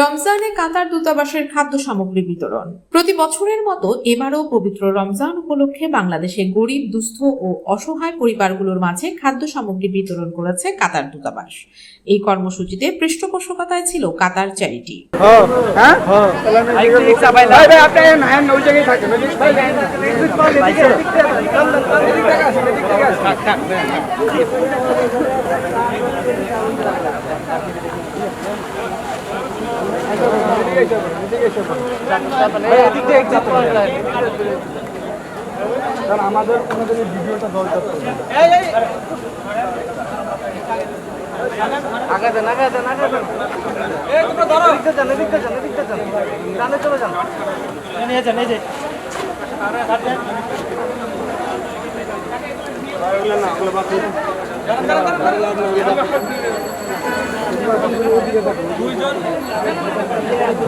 রমজানে কাতার দূতাবাসের খাদ্য সামগ্রী বিতরণ। প্রতি বছরের মতো এবারও পবিত্র রমজান উপলক্ষে বাংলাদেশে গরিব, দুস্থ ও অসহায় পরিবারগুলোর মাঝে খাদ্য সামগ্রী বিতরণ করেছে কাতার দূতাবাস। এই কর্মসূচিতে পৃষ্ঠপোষকতায় ছিল কাতার চ্যারিটি। হ্যাঁ? আমাদের আমাদের ভিডিওটা দরকার আগাতে না আগাতে না আগাতে এদিকটা যান এদিকটা যান এদিকটা যান ডানে যান নিলে যান নিলে পরে যান আপনার একটু সাইডে রাখেন চালটা বেরো চান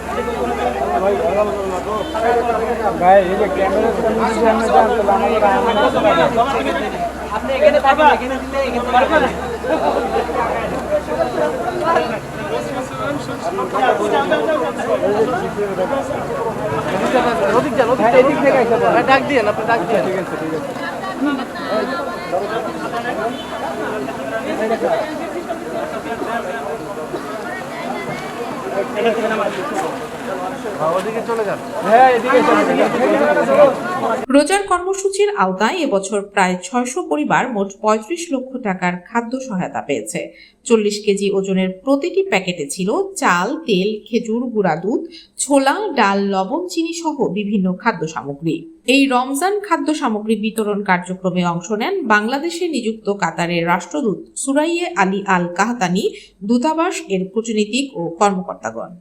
ভাই এই যে ক্যামেরা আপনি এখানে থাকবেন এখানে দিলে এখানে পারবেন পড়ে। ডাক দিয়ে আপনি ডাক দিয়ে ঠিক আছে ঠিক আছে। ওদিকে চলে Kailan ka naman? রোজার কর্মসূচির আওতায় এবছর প্রায় ছয়শো পরিবার মোট পঁয়ত্রিশ লক্ষ টাকার খাদ্য সহায়তা পেয়েছে। চল্লিশ কেজি ওজনের প্রতিটি প্যাকেটে ছিল চাল তেল খেজুর গুঁড়া দুধ ছোলা ডাল লবণ চিনি সহ বিভিন্ন খাদ্য সামগ্রী। এই রমজান খাদ্য সামগ্রী বিতরণ কার্যক্রমে অংশ নেন বাংলাদেশে নিযুক্ত কাতারের রাষ্ট্রদূত সুরাইয়ে আলী আল কাহতানি দূতাবাস এর কূটনীতিক ও কর্মকর্তাগণ।